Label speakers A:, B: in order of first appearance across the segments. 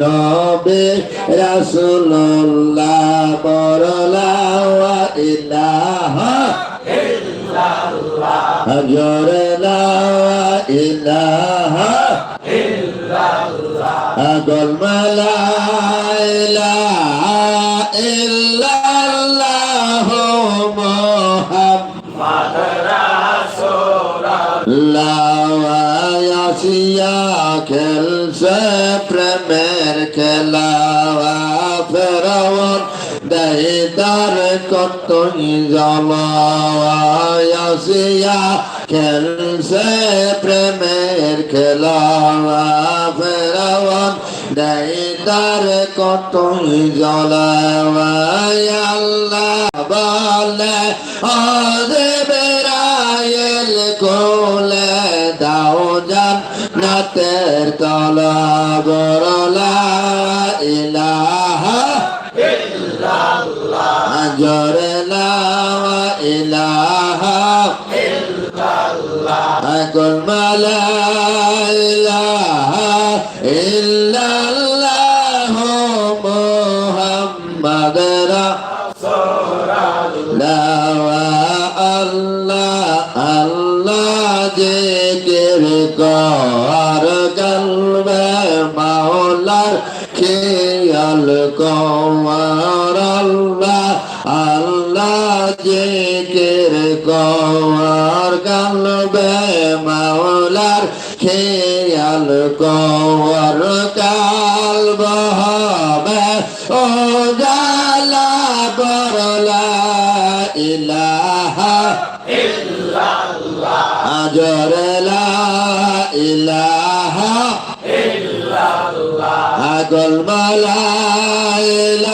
A: নবে রাসুল্লাহ বরলাওয়া ইলাহ জরে লাওয়া ইলাহ গলমালা একলা ফেরাওয়ার দেদার কত জলায়াসিয়া খেলছে প্রেমের খেলা ফেরাওয়ার দেদার কত জলায়াল্লা বলে আরে বেড়ায়েল কোলে দাও জান নাতের তলা এখন মালাইলা ইল্লাল্লাহ মুহাম্মাদ রাসূলুল্লাহ। আল্লাহ আল্লাহ যে কর কলবে মাওলার খেয়াল কর مولا ذكر قوار قلب مولار خيال قوار قلب هبه وجالا بر لا إله إلا الله أجر لا إله إلا الله أقل ملا إله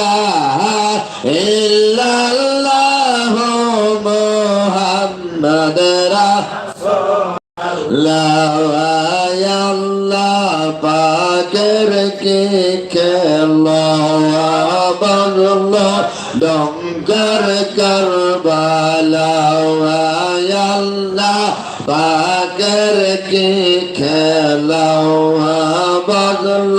A: আল্লাহ পাকের কে খেলাও বাংলা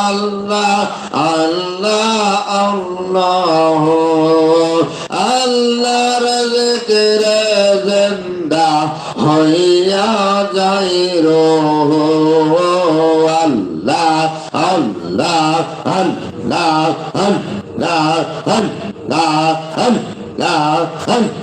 A: আল্লাহ আল্লাহ আল্লাহ আল্লাহ আল্লাহর জিকিরে জিন্দা হইয়া যাই রো আল্লাহ আল্লাহ আল্লাহ আল্লাহ আল্লাহ আল্লাহ আল্লাহ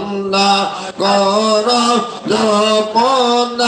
A: আল্লাহ কর জপন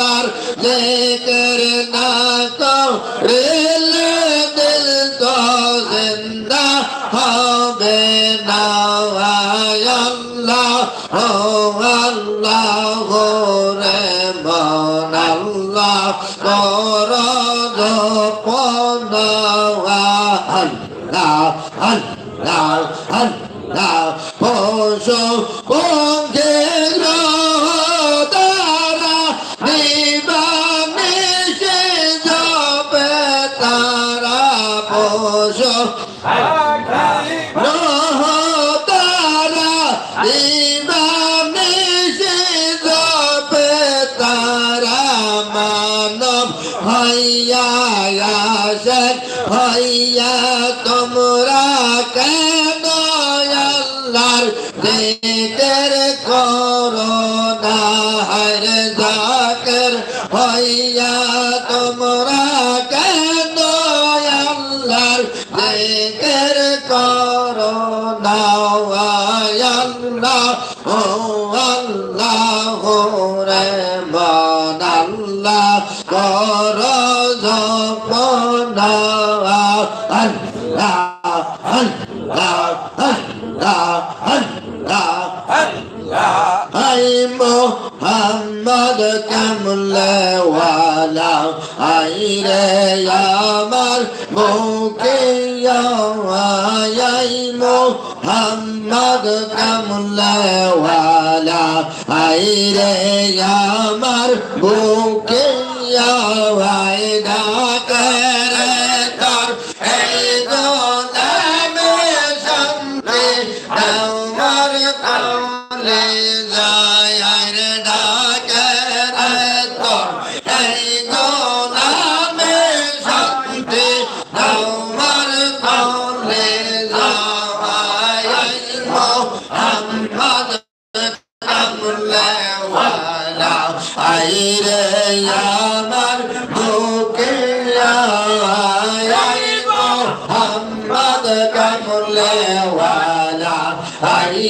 A: আল্লাহর লেকের না করে আয়াসের হইয়া তোমরা يا محمد كملا ولا عيد يا مربوك يا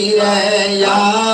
A: রে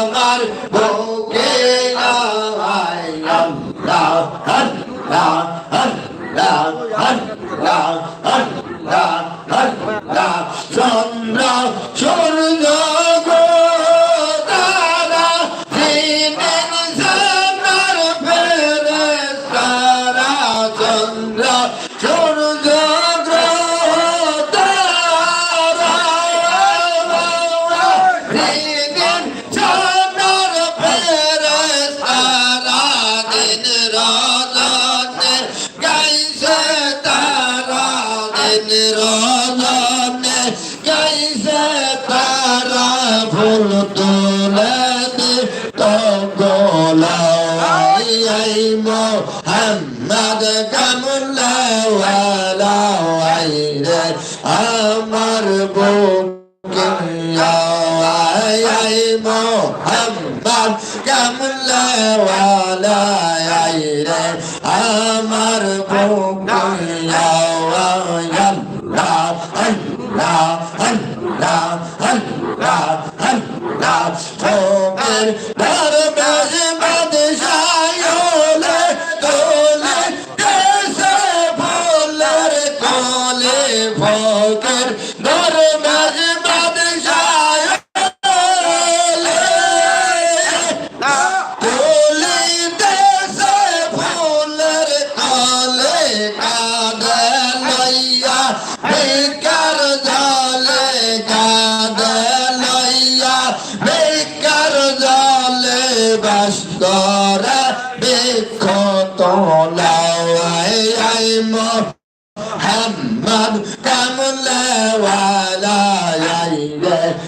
A: গলাই মোহাম্মদ কামলা আমার বোকা মোহাম্মদ কামলা আমার বোকা Allah, Allah, Allah. I'm and not a man.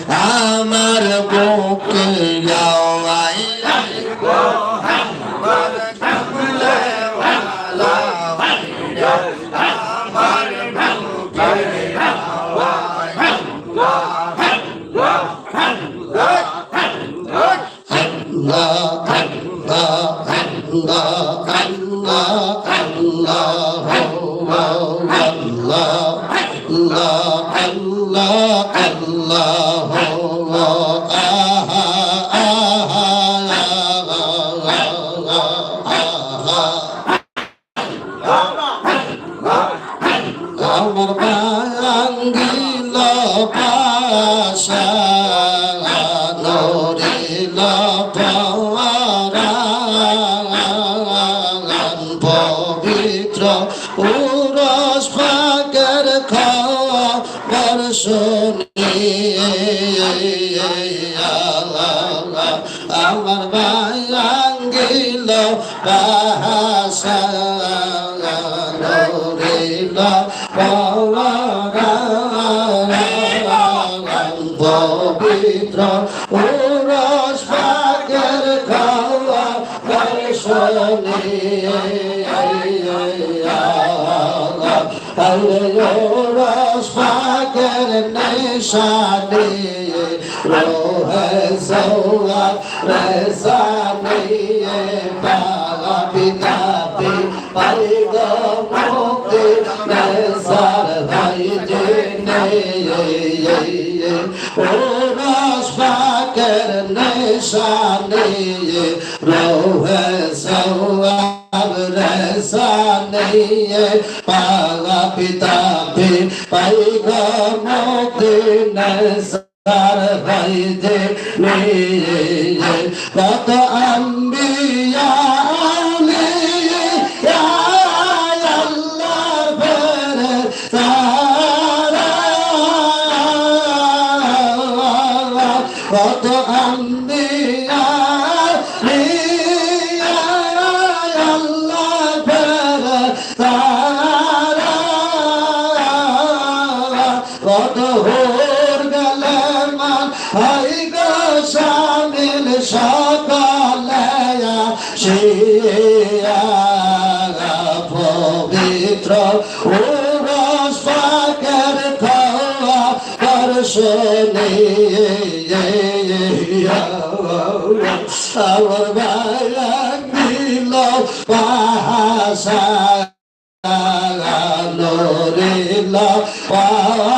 A: আমার বুকে যাও।
B: পবিত্র উরস পাকের খাওয়া শুনি রস পাকের নিশানি রোহে সৌয়া রেসানি পালা পিতাপি পাই গো মুক্তি নেসার ভাই জেনে। রস পাকের নিশানি রোহে সৌয়া রেসানিয়ে পালা পিতা পি পাই গো মুক্তি নসার ভাই দে নিয়ে কত আম্বিয়া আমার বায়াঙ্গিল পাহাসা রিল পবিত্র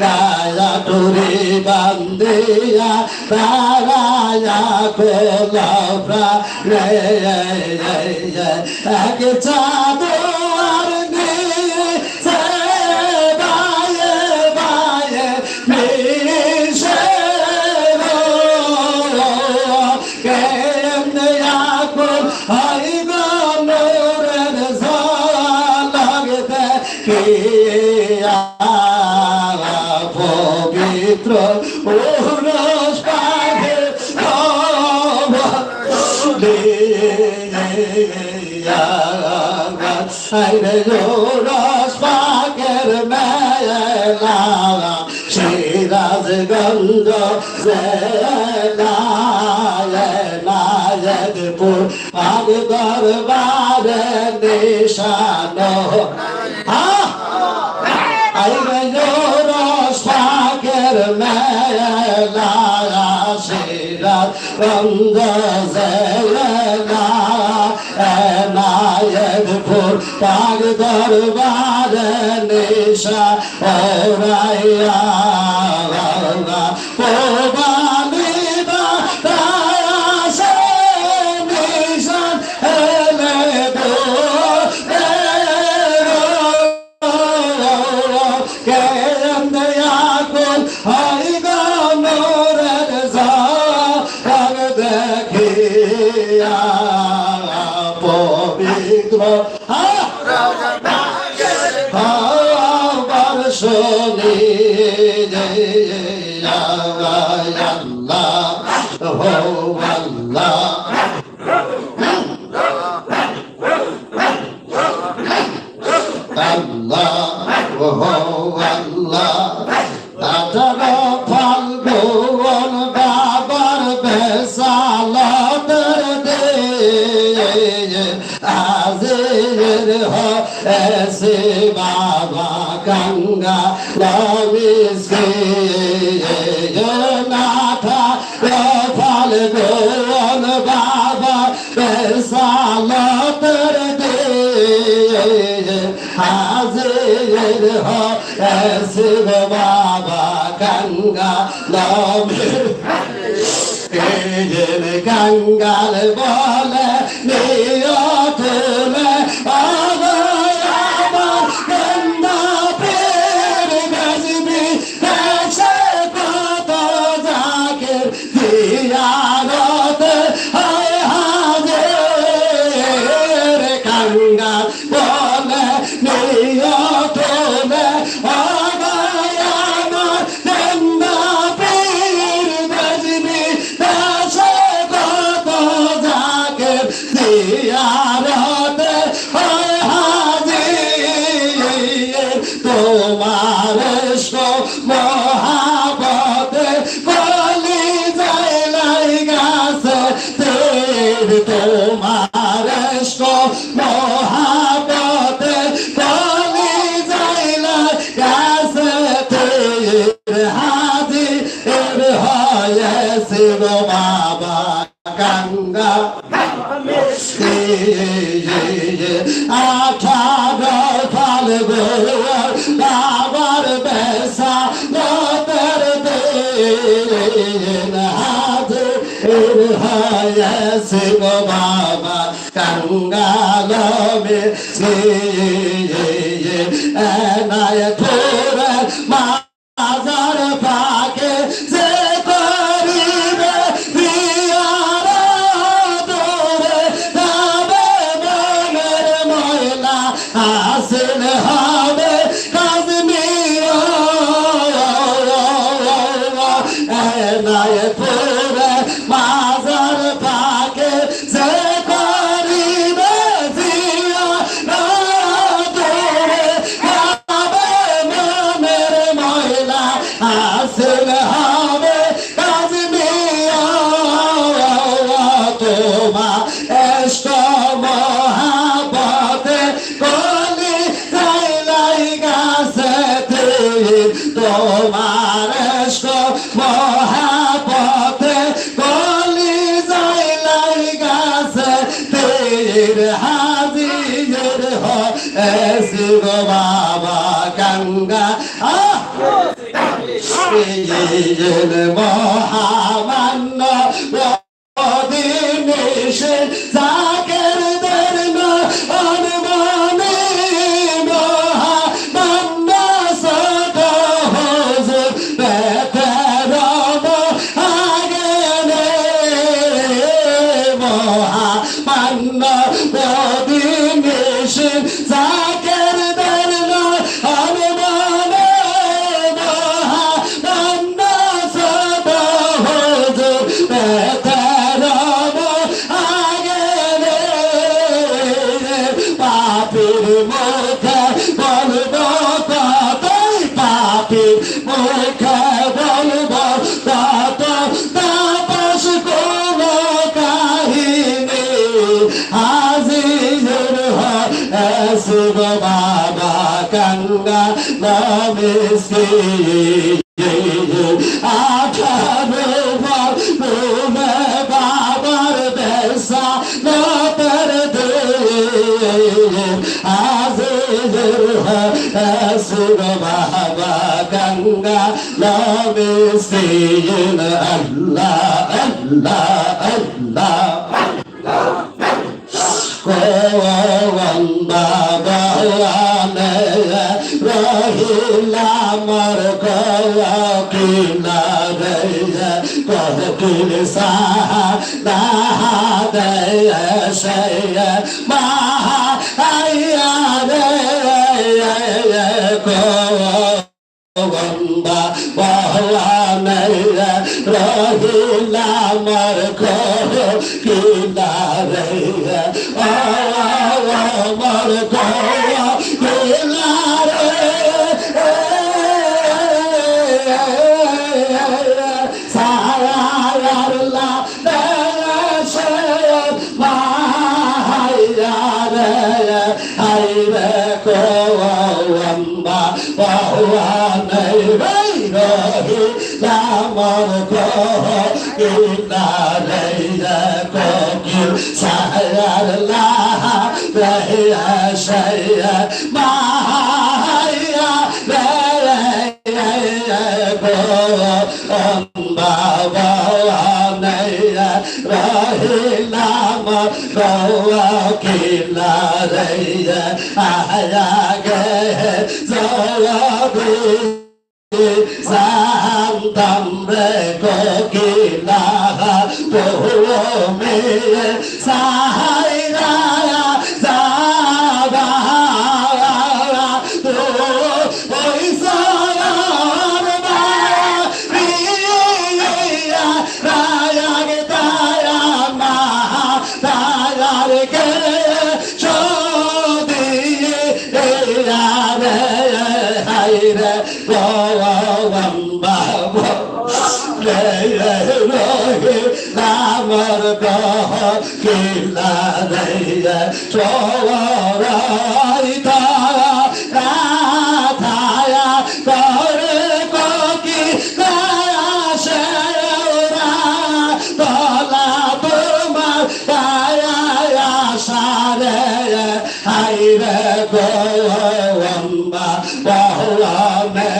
B: গায়া তোরে বান্দিয়া তারায়া কোলা প্রাণে এক চাদর পবিত্র পুরুষ পাগে আইরে রস পাকের মেলা সিরাজ গঞ্জ নায়কপুর আগ দরবারে নিশানো আইরে রস গঞ্জ নায়কপুর পাগ দরবার নিশা ওরাইয়া পোবালি পবিত্র গেছে বাবা গঙ্গা রমিসে নাথা ফল গোল বাবা সালতর দে হাজির হো শিব বাবা গঙ্গা রমিস গঙ্গাল বলে নে গেলে মা হবে সেন আল্লাহ আল্লাহ আল্লাহ কোয়ান বাবা রহিলা মর কোয়া কিনা কহকিল সাহা দাহা দয় সয় মাহা বন্দা বহলা নৈরা রহিলা মর ঘর কিলা রে মর ঘর নাই রই রহি আমার কহ কিনারে কোকিল সায়ার লাহা রহিয়া সায়া মায়া বাবা রহিলাম গৌয়া কিনারে আয়া গে জয়বী Santam re kokila poho me sahaya রামর কহ কিলা রে চোরাই তারা রাধায়া করে ককি কাশে তলা তোমার কায়া সারে হাইরে গোম্বা বহুয়া মে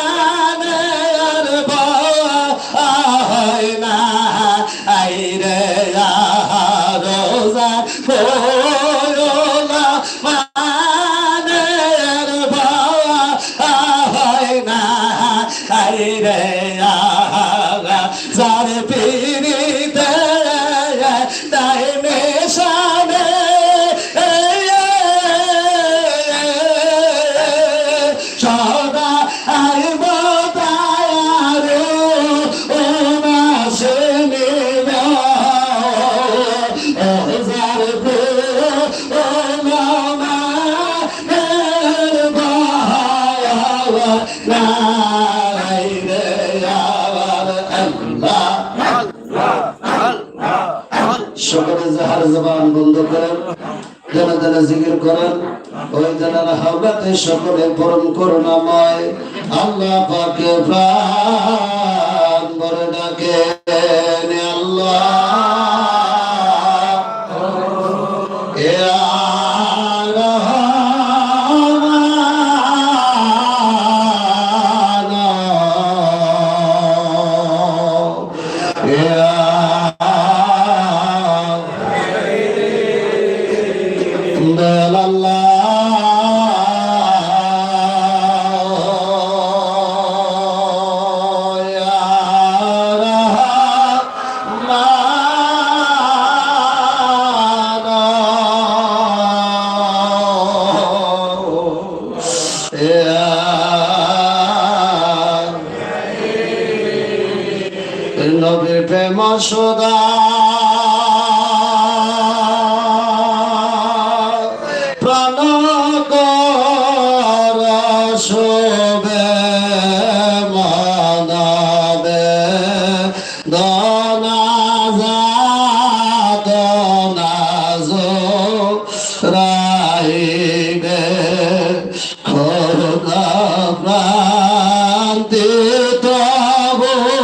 B: সকলে যাহার জবান বন্ধ করেন, যেন যেন জিকির করেন, ওই যেন হাওলাতে সকলে পরম করুণাময়, আল্লাহ পাকে প্রাণ।